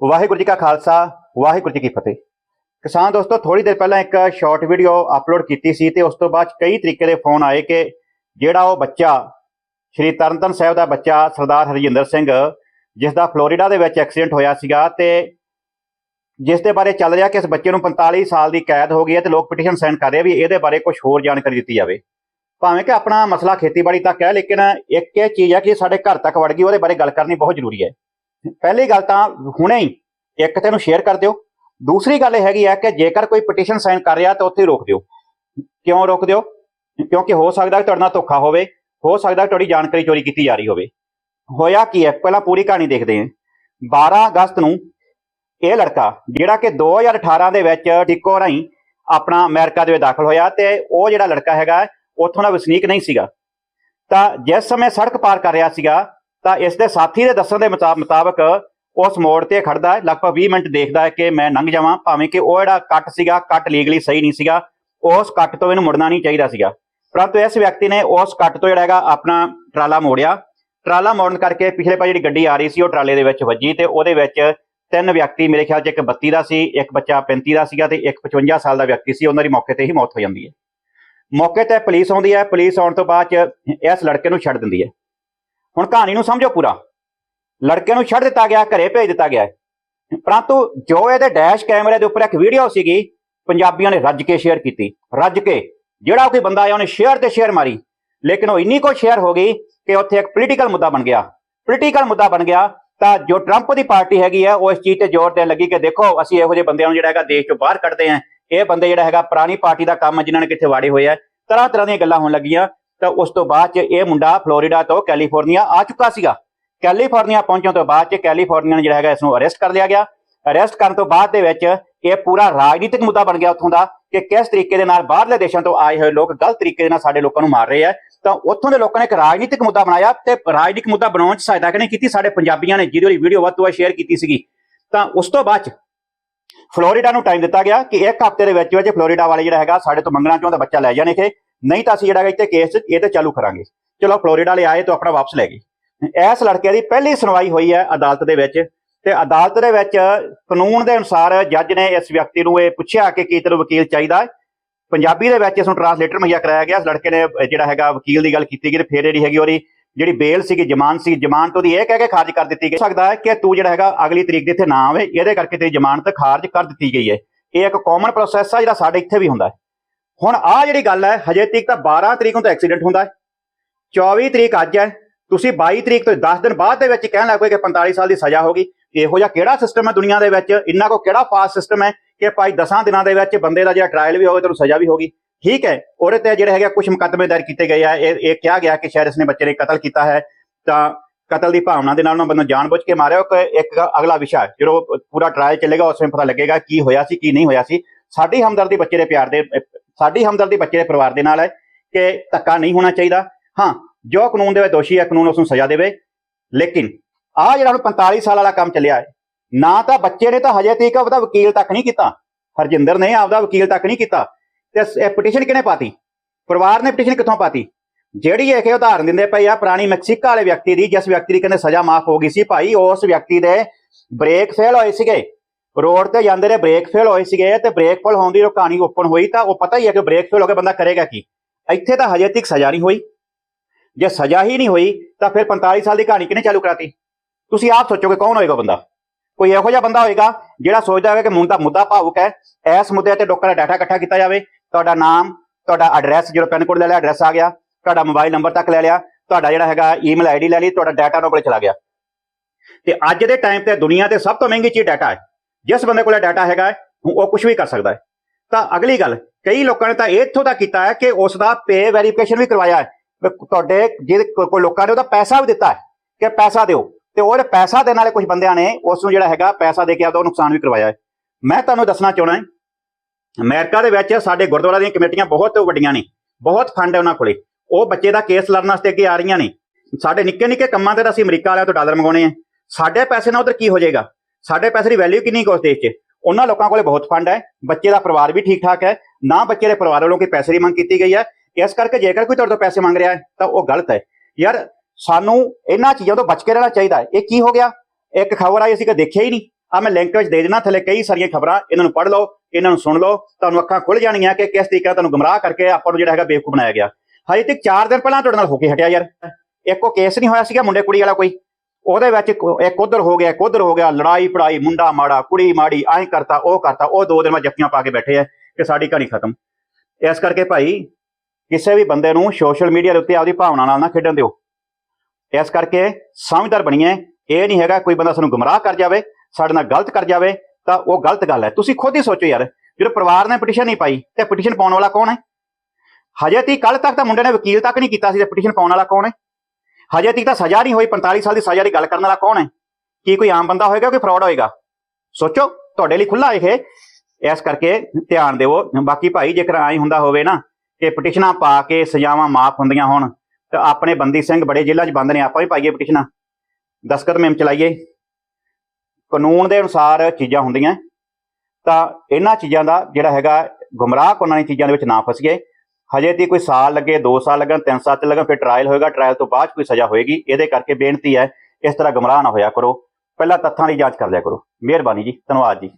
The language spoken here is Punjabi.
ਵਾਹਿਗੁਰੂ ਜੀ ਕਾ ਖਾਲਸਾ, ਵਾਹਿਗੁਰੂ ਜੀ ਕੀ ਫਤਿਹ। ਕਿਸਾਨ ਦੋਸਤੋ ਥੋੜੀ ਦੇਰ ਪਹਿਲਾਂ ਇੱਕ ਸ਼ਾਰਟ ਵੀਡੀਓ ਅਪਲੋਡ ਕੀਤੀ ਸੀ ਤੇ ਉਸ ਤੋਂ ਬਾਅਦ ਕਈ ਤਰੀਕੇ ਦੇ ਫੋਨ ਆਏ ਕਿ ਜਿਹੜਾ ਉਹ ਬੱਚਾ, ਸ਼੍ਰੀ ਤਰਨਤਨ ਸਾਹਿਬ ਦਾ ਬੱਚਾ, ਸਰਦਾਰ ਹਰਜਿੰਦਰ ਸਿੰਘ, ਜਿਸ ਦਾ ਫਲੋਰੀਡਾ ਦੇ ਵਿੱਚ ਐਕਸੀਡੈਂਟ ਹੋਇਆ ਸੀਗਾ ਤੇ ਜਿਸ ਦੇ ਬਾਰੇ ਚੱਲ ਰਿਹਾ ਕਿ ਇਸ ਬੱਚੇ ਨੂੰ 45 ਸਾਲ ਦੀ ਕੈਦ ਹੋ ਗਈ ਹੈ ਤੇ ਲੋਕ ਪਟੀਸ਼ਨ ਸਾਈਨ ਕਰ ਰਹੇ ਵੀ ਇਹਦੇ ਬਾਰੇ ਕੁਝ ਹੋਰ ਜਾਣਕਾਰੀ ਦਿੱਤੀ ਜਾਵੇ। ਭਾਵੇਂ ਕਿ ਆਪਣਾ ਮਸਲਾ ਖੇਤੀਬਾੜੀ ਤੱਕ ਹੈ ਲੇਕਿਨ ਇੱਕ ਇਹ ਚੀਜ਼ ਹੈ ਕਿ ਸਾਡੇ ਘਰ ਤੱਕ ਵੜ ਗਈ, ਉਹਦੇ ਬਾਰੇ ਗੱਲ ਕਰਨੀ ਬਹੁਤ ਜ਼ਰੂਰੀ ਹੈ। ਪਹਿਲੀ ਗੱਲ ਤਾਂ ਹੁਣੇ ਹੀ ਇੱਕ ਤੈਨੂੰ ਸ਼ੇਅਰ ਕਰ ਦਿਓ। ਦੂਸਰੀ ਗੱਲ ਇਹ ਹੈਗੀ ਹੈ ਕਿ ਜੇਕਰ ਕੋਈ ਪਟੀਸ਼ਨ ਸਾਈਨ ਕਰ ਰਿਹਾ ਤਾਂ ਉੱਥੇ ਰੋਕ ਦਿਓ। ਕਿਉਂ ਰੋਕ ਦਿਓ? ਕਿਉਂਕਿ ਹੋ ਸਕਦਾ ਤੁਹਾਡੇ ਨਾਲ ਧੋਖਾ ਹੋਵੇ, ਹੋ ਸਕਦਾ ਤੁਹਾਡੀ ਜਾਣਕਾਰੀ ਚੋਰੀ ਕੀਤੀ ਜਾ ਰਹੀ ਹੋਵੇ। ਹੋਇਆ ਕੀ ਹੈ? ਪਹਿਲਾਂ ਪੂਰੀ ਕਹਾਣੀ ਦੇਖਦੇ ਹਾਂ। 12 ਅਗਸਤ ਨੂੰ ਇਹ ਲੜਕਾ, ਜਿਹੜਾ ਕਿ 2018 ਦੇ ਵਿੱਚ ਟਿੱਕੋ ਰਾਹੀਂ ਆਪਣਾ ਅਮਰੀਕਾ ਦੇ ਵਿੱਚ ਦਾਖਲ ਹੋਇਆ ਤੇ ਉਹ ਜਿਹੜਾ ਲੜਕਾ ਹੈਗਾ, ਉੱਥੋਂ ਦਾ ਵਸਨੀਕ ਨਹੀਂ ਸੀਗਾ। ਤਾਂ ਜਿਸ ਸਮੇਂ ਸੜਕ ਪਾਰ ਕਰ ਰਿਹਾ ਸੀਗਾ ਤਾਂ ਇਸ ਦੇ ਸਾਥੀ ਦੇ ਦੱਸਣ ਦੇ ਮੁਤਾ- ਮੁਤਾਬਕ ਉਸ ਮੋੜ ਤੇ ਖੜਦਾ ਹੈ, ਲਗਭਗ 20 ਮਿੰਟ ਦੇਖਦਾ ਹੈ ਕਿ ਮੈਂ ਲੰਘ ਜਾਵਾਂ, ਭਾਵੇਂ ਕਿ ਉਹ ਜਿਹੜਾ ਕੱਟ ਸੀਗਾ, ਕੱਟ ਲੀਗਲੀ ਸਹੀ ਨਹੀਂ ਸੀਗਾ, ਉਸ ਕੱਟ ਤੋਂ ਇਹਨੂੰ ਮੁੜਨਾ ਨਹੀਂ ਚਾਹੀਦਾ ਸੀਗਾ। ਪਰੰਤੂ ਇਸ ਵਿਅਕਤੀ ਨੇ ਉਸ ਕੱਟ ਤੋਂ ਜਿਹੜਾ ਹੈਗਾ ਆਪਣਾ ਟਰਾਲਾ ਮੋੜਿਆ। ਟਰਾਲਾ ਮੋੜਨ ਕਰਕੇ ਪਿਛਲੇ ਪਾਸੇ ਜਿਹੜੀ ਗੱਡੀ ਆ ਰਹੀ ਸੀ, ਉਹ ਟਰਾਲੇ ਦੇ ਵਿੱਚ ਵੱਜੀ ਤੇ ਉਹਦੇ ਵਿੱਚ ਤਿੰਨ ਵਿਅਕਤੀ ਮੇਰੇ ਖਿਆਲ 'ਚ ਇੱਕ 32 ਦਾ ਸੀ, ਇੱਕ ਬੱਚਾ 35 ਦਾ ਸੀਗਾ ਤੇ ਇੱਕ 55 ਸਾਲ ਦਾ ਵਿਅਕਤੀ ਸੀ, ਉਹਨਾਂ ਦੀ ਮੌਕੇ ਤੇ ਹੀ ਮੌਤ ਹੋ ਜਾਂਦੀ ਹੈ। ਮੌਕੇ ਤੇ ਪੁਲਿਸ ਆਉਂਦੀ ਹੈ, ਪੁਲਿਸ ਆਉਣ ਤੋਂ ਬਾਅਦ 'ਚ ਇਸ ਲੜਕੇ ਨੂੰ ਛੱਡ ਦਿੰਦੀ ਹੈ। ਹੁਣ ਕਹਾਣੀ ਨੂੰ ਸਮਝੋ ਪੂਰਾ। ਲੜਕੇ ਨੂੰ ਛੱਡ ਦਿੱਤਾ ਗਿਆ ਘਰੇ ਭੇਜ ਦਿੱਤਾ ਗਿਆ। ਪਰੰਤੂ ਜੋ ਇਹਦੇ ਡੈਸ਼ ਕੈਮਰੇ ਦੇ ਉੱਪਰ ਇੱਕ ਵੀਡੀਓ ਸੀਗੀ ਪੰਜਾਬੀਆਂ ਨੇ ਰੱਜ ਕੇ ਸ਼ੇਅਰ ਕੀਤੀ। ਰੱਜ ਕੇ। ਜਿਹੜਾ ਕੋਈ ਬੰਦਾ ਆਇਆ ਉਹਨੇ ਸ਼ੇਅਰ ਤੇ ਸ਼ੇਅਰ ਮਾਰੀ। ਲੇਕਿਨ ਉਹ ਇੰਨੀ ਕੋ ਸ਼ੇਅਰ ਹੋ ਗਈ ਕਿ ਉੱਥੇ ਇੱਕ ਪੋਲੀਟੀਕਲ ਮੁੱਦਾ ਬਣ ਗਿਆ। ਪੋਲੀਟੀਕਲ ਮੁੱਦਾ ਬਣ ਗਿਆ ਤਾਂ ਜੋ ਟਰੰਪ ਦੀ ਪਾਰਟੀ ਹੈਗੀ ਹੈ ਉਹ ਇਸ ਚੀਜ਼ ਤੇ ਜ਼ੋਰ ਦੇਣ ਲੱਗੀ ਕਿ ਦੇਖੋ ਅਸੀਂ ਇਹੋ ਜਿਹੇ ਬੰਦਿਆਂ ਨੂੰ ਜਿਹੜਾ ਹੈਗਾ ਦੇਸ਼ ਤੋਂ ਬਾਹਰ ਕੱਢਦੇ ਆਂ। ਇਹ ਬੰਦੇ ਜਿਹੜਾ ਹੈਗਾ ਪੁਰਾਣੀ ਪਾਰਟੀ ਦਾ ਕੰਮ ਹੈ, ਜਿਨ੍ਹਾਂ ਨੇ ਕਿੱਥੇ ਵਾੜੇ ਹੋਏ ਆ। ਤਰ੍ਹਾਂ ਤਰ੍ਹਾਂ ਦੀਆਂ ਗੱਲਾਂ ਹੋਣ ਲੱਗੀਆਂ। ਤਾਂ ਉਸ ਤੋਂ ਬਾਅਦ ਚ ਇਹ ਮੁੰਡਾ ਫਲੋਰੀਡਾ ਤੋਂ ਕੈਲੀਫੋਰਨੀਆ ਆ ਚੁੱਕਾ ਸੀਗਾ। ਕੈਲੀਫੋਰਨੀਆ ਪਹੁੰਚਣ ਤੋਂ ਬਾਅਦ ਚ ਕੈਲੀਫੋਰਨੀਆ ਨੇ ਜਿਹੜਾ ਹੈਗਾ ਇਸ ਨੂੰ ਅਰੈਸਟ ਕਰ ਲਿਆ ਗਿਆ। ਅਰੈਸਟ ਕਰਨ ਤੋਂ ਬਾਅਦ ਦੇ ਵਿੱਚ ਇਹ ਪੂਰਾ ਰਾਜਨੀਤਿਕ ਮੁੱਦਾ ਬਣ ਗਿਆ ਉੱਥੋਂ ਦਾ ਕਿ ਕਿਸ ਤਰੀਕੇ ਦੇ ਨਾਲ ਬਾਹਰਲੇ ਦੇਸ਼ਾਂ ਤੋਂ ਆਏ ਹੋਏ ਲੋਕ ਗਲਤ ਤਰੀਕੇ ਦੇ ਨਾਲ ਸਾਡੇ ਲੋਕਾਂ ਨੂੰ ਮਾਰ ਰਹੇ ਆ। ਤਾਂ ਉੱਥੋਂ ਦੇ ਲੋਕਾਂ ਨੇ ਇੱਕ ਰਾਜਨੀਤਿਕ ਮੁੱਦਾ ਬਣਾਇਆ ਤੇ ਰਾਜਨੀਤਿਕ ਮੁੱਦਾ ਬਣਾਉਣ 'ਚ ਸਹਾਇਤਾ ਕਿਹਨੇ ਕੀਤੀ? ਸਾਡੇ ਪੰਜਾਬੀਆਂ ਨੇ, ਜਿਹਦੀ ਉਹਦੀ ਵੀਡੀਓ ਵੱਧ ਤੋਂ ਵੱਧ ਸ਼ੇਅਰ ਕੀਤੀ ਸੀਗੀ। ਤਾਂ ਉਸ ਤੋਂ ਬਾਅਦ 'ਚ ਫਲੋਰੀਡਾ ਨੂੰ ਟਾਈਮ ਦਿੱਤਾ ਗਿਆ ਕਿ ਇੱਕ ਹਫ਼ਤੇ ਦੇ ਵਿੱਚ ਵਿੱਚ ਫਲੋਰੀਡਾ ਵਾਲੇ ਜਿਹੜਾ ਹੈਗਾ ਸਾਡੇ ਤੋਂ ਮੰਗਣਾ ਚਾਹੁੰਦਾ ਬੱਚਾ ਲੈ ਜਾਣੇ ਕਿ ਨਹੀਂ ਤਾਂ ਅਸੀਂ ਜਿਹੜਾ ਹੈਗਾ ਇੱਥੇ ਕੇਸ ਇਹ ਤੇ ਚਾਲੂ ਕਰਾਂਗੇ। ਚਲੋ, ਫਲੋਰੀਡਾ ਵਾਲੇ ਆਏ ਤਾਂ ਆਪਣਾ ਵਾਪਸ ਲੈ ਗਏ। ਇਸ ਲੜਕੇ ਦੀ ਪਹਿਲੀ ਸੁਣਵਾਈ ਹੋਈ ਹੈ ਅਦਾਲਤ ਦੇ ਵਿੱਚ ਤੇ ਅਦਾਲਤ ਦੇ ਵਿੱਚ ਕਾਨੂੰਨ ਦੇ ਅਨੁਸਾਰ ਜੱਜ ਨੇ ਇਸ ਵਿਅਕਤੀ ਨੂੰ ਇਹ ਪੁੱਛਿਆ ਕਿ ਕੀ ਤੈਨੂੰ ਵਕੀਲ ਚਾਹੀਦਾ ਹੈ। ਪੰਜਾਬੀ ਦੇ ਵਿੱਚ ਇਸ ਨੂੰ ਟਰਾਂਸਲੇਟਰ ਮੁਹੱਈਆ ਕਰਾਇਆ ਗਿਆ। ਇਸ ਲੜਕੇ ਨੇ ਜਿਹੜਾ ਹੈਗਾ ਵਕੀਲ ਦੀ ਗੱਲ ਕੀਤੀ ਗਈ ਤੇ ਫਿਰ ਜਿਹੜੀ ਹੈਗੀ ਉਹਦੀ ਜਿਹੜੀ ਬੇਲ ਸੀਗੀ ਜ਼ਮਾਨਤ ਸੀ, ਜ਼ਮਾਨਤ ਉਹਦੀ ਇਹ ਕਹਿ ਕੇ ਖਾਰਜ ਕਰ ਦਿੱਤੀ ਗਈ। ਸਕਦਾ ਹੈ ਕਿ ਤੂੰ ਜਿਹੜਾ ਹੈਗਾ ਅਗਲੀ ਤਰੀਕ ਦੇ ਇੱਥੇ ਨਾ ਆਵੇ। ਇਹਦੇ ਕਰਕੇ ਤੇਰੀ ਜ਼ਮਾਨਤ ਖਾਰਜ ਕਰ ਦਿੱਤੀ ਗਈ ਹੈ। ਇਹ ਇੱਕ ਕਾਮਨ ਪ੍ਰੋਸੈਸ ਆ ਜਿਹੜਾ ਸਾਡੇ ਇੱਥੇ ਵੀ ਹੁੰਦਾ ਹੈ। ਹੁਣ ਆਹ ਜਿਹੜੀ ਗੱਲ ਹੈ, ਹਜੇ ਤੱਕ ਤਾਂ 12 ਤਰੀਕ ਨੂੰ ਤਾਂ ਐਕਸੀਡੈਂਟ ਹੁੰਦਾ ਹੈ। 24 ਤਰੀਕ ਅੱਜ ਹੈ। ਤੁਸੀਂ 22 ਤਰੀਕ ਤੋਂ 10 ਦਿਨ ਬਾਅਦ ਦੇ ਵਿੱਚ ਕਹਿਣ ਲੱਗ ਪਏ ਕਿ 45 ਸਾਲ ਦੀ ਸਜ਼ਾ ਹੋਗੀ ਇਹੋ ਜਿਹਾ ਕਿਹੜਾ ਸਿਸਟਮ ਹੈ ਦੁਨੀਆ ਦੇ ਵਿੱਚ? ਇੰਨਾ ਕੋ ਕਿਹੜਾ ਫਾਸਟ ਸਿਸਟਮ ਹੈ ਕਿ ਭਾਈ 10 ਦਿਨਾਂ ਦੇ ਵਿੱਚ ਬੰਦੇ ਦਾ ਜਿਹੜਾ ਟ੍ਰਾਇਲ ਵੀ ਹੋਵੇ ਤੇ ਉਹਨੂੰ ਸਜ਼ਾ ਵੀ ਹੋਗੀ ਠੀਕ ਹੈ, ਉਹਦੇ ਤੇ ਜਿਹੜੇ ਹੈਗੇ ਕੁਝ ਮੁਕੱਦਮੇ ਦਰ ਕੀਤੇ ਗਏ ਆ। ਇਹ ਇਹ ਕਿਹਾ ਗਿਆ ਕਿ ਸ਼ਾਇਦ ਇਸਨੇ ਬੱਚੇ ਨੇ ਕਤਲ ਕੀਤਾ ਹੈ। ਤਾਂ ਕਤਲ ਦੀ ਭਾਵਨਾ ਦੇ ਨਾਲ ਉਹਨਾਂ ਬੰਦਾ ਜਾਣਬੁੱਝ ਕੇ ਮਾਰਿਆ। ਉਹ ਇੱਕ ਅਗਲਾ ਵਿਸ਼ਾ ਜਦੋਂ ਪੂਰਾ ਟ੍ਰਾਇਲ ਚੱਲੇਗਾ, ਉਸ ਵਿੱਚ ਪਤਾ ਲੱਗੇਗਾ ਕੀ ਹੋਇਆ ਸੀ, ਕੀ ਨਹੀਂ ਹੋਇਆ ਸੀ। ਸਾਡੀ ਹਮਦਰਦੀ ਬੱਚੇ ਦੇ ਪਿਆਰ ਦੇ ਸਾਡੀ ਹਮਦਰਦੀ ਬੱਚੇ ਦੇ ਪਰਿਵਾਰ ਦੇ ਨਾਲ ਹੈ ਕਿ ਧੱਕਾ ਨਹੀਂ ਹੋਣਾ ਚਾਹੀਦਾ। ਹਾਂ, ਜੋ ਕਾਨੂੰਨ ਦੇ ਵਿੱਚ ਦੋਸ਼ੀ ਹੈ, ਕਾਨੂੰਨ ਉਸ ਨੂੰ ਸਜ਼ਾ ਦੇਵੇ। ਲੇਕਿਨ ਆ ਜਿਹੜਾ ਹੁਣ 45 ਸਾਲ ਵਾਲਾ ਕੰਮ ਚੱਲਿਆ ਹੈ, ਨਾ ਤਾਂ ਬੱਚੇ ਨੇ ਤਾਂ ਹਜੇ ਤੱਕ ਆਪਦਾ ਵਕੀਲ ਤੱਕ ਨਹੀਂ ਕੀਤਾ। ਹਰਜਿੰਦਰ ਨੇ ਆਪਦਾ ਵਕੀਲ ਤੱਕ ਨਹੀਂ ਕੀਤਾ। ਤੇ ਇਹ ਪਟੀਸ਼ਨ ਕਿਹਨੇ ਪਾਤੀ? ਪਰਿਵਾਰ ਨੇ ਪਟੀਸ਼ਨ ਕਿੱਥੋਂ ਪਾਤੀ? ਜਿਹੜੀ ਇਹ ਕਿ ਉਦਾਹਰਨ ਦਿੰਦੇ ਪਈ ਆ, ਪੁਰਾਣੀ ਮੈਕਸੀਕਾ ਵਾਲੇ ਵਿਅਕਤੀ ਦੀ, ਜਿਸ ਵਿਅਕਤੀ ਦੀ ਕਹਿੰਦੇ ਸਜ਼ਾ ਮਾਫ ਹੋ ਗਈ ਸੀ ਭਾਈ, ਉਸ ਵਿਅਕਤੀ ਦੇ ਬ੍ਰੇਕ ਫੇਲ ਹੋਏ ਸੀਗੇ। ਰੋਡ ਤੇ ਜਾਂਦੇ ਰਹੇ ਬ੍ਰੇਕ ਫੇਲ ਹੋਏ ਸੀਗੇ ਤੇ ਬ੍ਰੇਕ ਫੇਲ ਹੋਣ ਦੀ ਜੋ ਕਹਾਣੀ ਓਪਨ ਹੋਈ ਤਾਂ ਉਹ ਪਤਾ ਹੀ ਹੈ ਕਿ ਬ੍ਰੇਕ ਫੇਲ ਹੋ ਕੇ ਬੰਦਾ ਕਰੇਗਾ ਕੀ। ਇੱਥੇ ਤਾਂ ਹਜੇ ਤੱਕ ਸਜ਼ਾ ਨਹੀਂ ਹੋਈ। ਜੇ ਸਜ਼ਾ ਹੀ ਨਹੀਂ ਹੋਈ ਤਾਂ ਫਿਰ 45 ਸਾਲ ਦੀ ਕਹਾਣੀ ਕਿਹਨੇ ਚਾਲੂ ਕਰਾਤੀ? ਤੁਸੀਂ ਆਪ ਸੋਚੋਗੇ ਕੌਣ ਹੋਏਗਾ ਬੰਦਾ? ਕੋਈ ਇਹੋ ਜਿਹਾ ਬੰਦਾ ਹੋਏਗਾ ਜਿਹੜਾ ਸੋਚਦਾ ਹੋਵੇ ਕਿ ਮੁੰਡਾ ਮੁੱਦਾ ਭਾਵੁਕ ਹੈ, ਇਸ ਮੁੱਦੇ ਤੇ ਲੋਕਾਂ ਦਾ ਡਾਟਾ ਇਕੱਠਾ ਕੀਤਾ ਜਾਵੇ। ਤੁਹਾਡਾ ਨਾਮ, ਤੁਹਾਡਾ ਐਡਰੈਸ ਜਦੋਂ ਪਿੰਨ ਕੋਡ ਲੈ ਲਿਆ ਐਡਰੈਸ ਆ ਗਿਆ। ਤੁਹਾਡਾ ਮੋਬਾਈਲ ਨੰਬਰ ਤੱਕ ਲੈ ਲਿਆ। ਤੁਹਾਡਾ ਜਿਹੜਾ ਹੈਗਾ ਈਮੇਲ ਆਈਡੀ ਲੈ ਲਈ, ਤੁਹਾਡਾ ਡਾਟਾ ਉਹਨਾਂ ਕੋਲ ਚਲਾ ਗਿਆ। ਤੇ ਅੱਜ ਦੇ ਟਾਈਮ ਤੇ ਦੁਨੀਆ ਤੇ ਸਭ ਤੋਂ ਮਹਿੰਗੀ ਚੀਜ਼ ਡਾਟਾ ਹੈ। ਜਿਸ ਬੰਦੇ ਕੋਲ ਡਾਟਾ ਹੈਗਾ ਹੈ, ਉਹ ਕੁਝ ਵੀ ਕਰ ਸਕਦਾ ਹੈ। ਤਾਂ ਅਗਲੀ ਗੱਲ ਕਈ ਲੋਕਾਂ ਨੇ ਤਾਂ ਇਹ ਇੱਥੋਂ ਦਾ ਕੀਤਾ ਹੈ ਕਿ ਉਸ ਦਾ ਪੇ ਵੈਰੀਫਿਕੇਸ਼ਨ ਵੀ ਕਰਵਾਇਆ ਹੈ। ਤੁਹਾਡੇ ਜੇ ਕੋਈ ਲੋਕਾਂ ਨੇ ਉਹਦਾ ਪੈਸਾ ਵੀ ਦਿੱਤਾ ਹੈ ਕਿ ਪੈਸਾ ਦਿਓ। ਤੇ ਉਹ ਪੈਸਾ ਦੇਣ ਵਾਲੇ ਕੁਝ ਬੰਦਿਆਂ ਨੇ ਉਸ ਨੂੰ ਜਿਹੜਾ ਹੈਗਾ ਪੈਸਾ ਦੇ ਕੇ ਆਪਦਾ ਉਹ ਨੁਕਸਾਨ ਵੀ ਕਰਵਾਇਆ ਹੈ। ਮੈਂ ਤੁਹਾਨੂੰ ਦੱਸਣਾ ਚਾਹਣਾ ਹੈ ਅਮਰੀਕਾ ਦੇ ਵਿੱਚ ਸਾਡੇ ਗੁਰਦੁਆਰਾ ਦੀਆਂ ਕਮੇਟੀਆਂ ਬਹੁਤ ਵੱਡੀਆਂ ਨੇ ਬਹੁਤ ਫੰਡ ਹੈ ਉਹਨਾਂ ਕੋਲੇ। ਉਹ ਬੱਚੇ ਦਾ ਕੇਸ ਲੜਨ ਵਾਸਤੇ ਅੱਗੇ ਆ ਰਹੀਆਂ ਨੇ। ਸਾਡੇ ਨਿੱਕੇ ਨਿੱਕੇ ਕੰਮਾਂ ਤੇ ਤਾਂ ਅਸੀਂ ਅਮਰੀਕਾ ਵਾਲਿਆਂ ਤੋਂ ਡਾਲਰ ਮੰਗਾਉਣੇ ਆ। ਸਾਡੇ ਪੈਸੇ ਨਾਲ ਉਧਰ ਕੀ ਹੋ ਜਾਏਗਾ? ਸਾਡੇ ਪੈਸੇ ਦੀ ਵੈਲਿਊ ਕਿੰਨੀ ਕੁ ਉਸ ਦੇਸ਼ 'ਚ? ਉਹਨਾਂ ਲੋਕਾਂ ਕੋਲੇ ਬਹੁਤ ਫੰਡ ਹੈ, ਬੱਚੇ ਦਾ ਪਰਿਵਾਰ ਵੀ ਠੀਕ ਠਾਕ ਹੈ, ਨਾ ਬੱਚੇ ਦੇ ਪਰਿਵਾਰ ਵੱਲੋਂ ਕੋਈ ਪੈਸੇ ਦੀ ਮੰਗ ਕੀਤੀ ਗਈ ਹੈ। ਇਸ ਕਰਕੇ ਜੇਕਰ ਕੋਈ ਤੁਹਾਡੇ ਤੋਂ ਪੈਸੇ ਮੰਗ ਰਿਹਾ ਹੈ, ਤਾਂ ਉਹ ਗਲਤ ਹੈ। ਯਾਰ, ਸਾਨੂੰ ਇਹਨਾਂ ਚੀਜ਼ਾਂ ਤੋਂ ਬਚ ਕੇ ਰਹਿਣਾ ਚਾਹੀਦਾ ਹੈ। ਇਹ ਕੀ ਹੋ ਗਿਆ? ਇੱਕ ਖਬਰ ਆਈ, ਅਸੀਂ ਕਿ ਦੇਖਿਆ ਹੀ ਨਹੀਂ। ਆ ਮੈਂ ਲਿੰਕ ਵਿੱਚ ਦੇ ਦੇਣਾ ਥੱਲੇ ਕਈ ਸਾਰੀਆਂ ਖਬਰਾਂ, ਇਹਨਾਂ ਨੂੰ ਪੜ੍ਹ ਲਓ, ਇਹਨਾਂ ਨੂੰ ਸੁਣ ਲਓ, ਤੁਹਾਨੂੰ ਅੱਖਾਂ ਖੁੱਲ ਜਾਣਗੀਆਂ ਕਿ ਕਿਸ ਤਰੀਕੇ ਨਾਲ ਤੁਹਾਨੂੰ ਗੁੰਮਰਾਹ ਕਰਕੇ ਆਪਾਂ ਨੂੰ ਜਿਹੜਾ ਹੈਗਾ ਬੇਵਕੂਫ ਬਣਾਇਆ ਗਿਆ। ਹਜੇ ਤੱਕ 4 ਦਿਨ ਪਹਿਲਾਂ ਤੁਹਾਡੇ ਨਾਲ ਹੋ ਕੇ ਹਟਿਆ ਯਾਰ। ਇੱਕੋ ਕੇਸ ਨਹੀਂ ਹੋਇਆ ਸੀਗਾ ਮੁੰਡੇ ਕੁੜੀ ਵਾਲਾ ਕੋਈ। ਉਹਦੇ ਵਿੱਚ ਇੱਕ ਇੱਕ ਉਧਰ ਹੋ ਗਿਆ, ਇੱਕ ਉਧਰ ਹੋ ਗਿਆ, ਲੜਾਈ ਪੜਾਈ, ਮੁੰਡਾ ਮਾੜਾ, ਕੁੜੀ ਮਾੜੀ, ਐਂ ਕਰਤਾ, ਉਹ ਕਰਤਾ, ਉਹ ਦੋ ਦਿਨ ਮੈਂ ਜੱਫੀਆਂ ਪਾ ਕੇ ਬੈਠੇ ਆ ਕਿ ਸਾਡੀ ਕਹਾਣੀ ਖਤਮ। ਇਸ ਕਰਕੇ ਭਾਈ, ਕਿਸੇ ਵੀ ਬੰਦੇ ਨੂੰ ਸੋਸ਼ਲ ਮੀਡੀਆ ਦੇ ਉੱਤੇ ਆਪਦੀ ਭਾਵਨਾ ਨਾਲ ਨਾ ਖੇਡਣ ਦਿਓ। ਇਸ ਕਰਕੇ ਸਮਝਦਾਰ ਬਣੀਏ, ਇਹ ਨਹੀਂ ਹੈਗਾ ਕੋਈ ਬੰਦਾ ਸਾਨੂੰ ਗੁੰਮਰਾਹ ਕਰ ਜਾਵੇ, ਸਾਡੇ ਨਾਲ ਗਲਤ ਕਰ ਜਾਵੇ, ਤਾਂ ਉਹ ਗਲਤ ਗੱਲ ਹੈ। ਤੁਸੀਂ ਖੁਦ ਹੀ ਸੋਚੋ ਯਾਰ, ਜਦੋਂ ਪਰਿਵਾਰ ਨੇ ਪਟੀਸ਼ਨ ਨਹੀਂ ਪਾਈ, ਤੇ ਪਟੀਸ਼ਨ ਪਾਉਣ ਵਾਲਾ ਕੌਣ ਹੈ? ਹਜੇ ਤੀ ਕੱਲ ਤੱਕ ਤਾਂ ਮੁੰਡੇ ਨੇ ਵਕੀਲ ਤੱਕ ਨਹੀਂ ਕੀਤਾ ਸੀ ਤੇ ਪਟੀਸ਼ਨ ਪਾਉਣ ਵਾਲਾ ਕੌਣ ਹੈ? ਹਜੇ ਤੱਕ ਤਾਂ ਸਜ਼ਾ ਨਹੀਂ ਹੋਈ 45 ਸਾਲ ਦੀ ਸਜ਼ਾ ਦੀ ਗੱਲ ਕਰਨ ਵਾਲਾ ਕੌਣ ਹੈ? ਕੀ ਕੋਈ ਆਮ ਬੰਦਾ ਹੋਏਗਾ ਕੋਈ ਫਰਾਡ ਹੋਏਗਾ? ਸੋਚੋ, ਤੁਹਾਡੇ ਲਈ ਖੁੱਲਾ ਇਹ। ਇਸ ਕਰਕੇ ਧਿਆਨ ਦਿਓ। ਬਾਕੀ ਭਾਈ, ਜੇਕਰ ਐਂ ਹੁੰਦਾ ਹੋਵੇ ਨਾ ਕਿ ਪਟੀਸ਼ਨਾਂ ਪਾ ਕੇ ਸਜ਼ਾਵਾਂ ਮਾਫ ਹੁੰਦੀਆਂ ਹੋਣ, ਤਾਂ ਆਪਣੇ ਬੰਦੀ ਸਿੰਘ ਬੜੇ ਜੇਲ੍ਹਾਂ 'ਚ ਬੰਦ ਨੇ, ਆਪਾਂ ਵੀ ਪਾਈਏ ਪਟੀਸ਼ਨਾਂ ਦਸਕਤ ਮੇਮ ਚਲਾਈਏ। ਕਾਨੂੰਨ ਦੇ ਅਨੁਸਾਰ ਚੀਜ਼ਾਂ ਹੁੰਦੀਆਂ। ਤਾਂ ਇਹਨਾਂ ਚੀਜ਼ਾਂ ਦਾ ਜਿਹੜਾ ਹੈਗਾ ਗੁੰਮਰਾਹ ਕਰਨ ਵਾਲੀਆਂ ਚੀਜ਼ਾਂ ਦੇ ਵਿੱਚ ਨਾ ਫਸੀਏ। ਹਜੇ ਤੀ ਕੋਈ ਸਾਲ ਲੱਗੇ 2 ਸਾਲ ਲੱਗਣ 3 ਸਾਲ ਲੱਗਣ, ਫਿਰ ਟ੍ਰਾਇਲ ਹੋਏਗਾ ਟ੍ਰਾਇਲ ਤੋਂ ਬਾਅਦ ਕੋਈ ਸਜ਼ਾ ਹੋਏਗੀ। ਇਹਦੇ ਕਰਕੇ ਬੇਨਤੀ ਹੈ, ਇਸ ਤਰ੍ਹਾਂ ਗੁੰਮਰਾਹ ਨਾ ਹੋਇਆ ਕਰੋ। ਪਹਿਲਾਂ ਤੱਥਾਂ ਦੀ ਜਾਂਚ ਕਰ ਲਿਆ ਕਰੋ। ਮਿਹਰਬਾਨੀ ਜੀ, ਧੰਨਵਾਦ ਜੀ।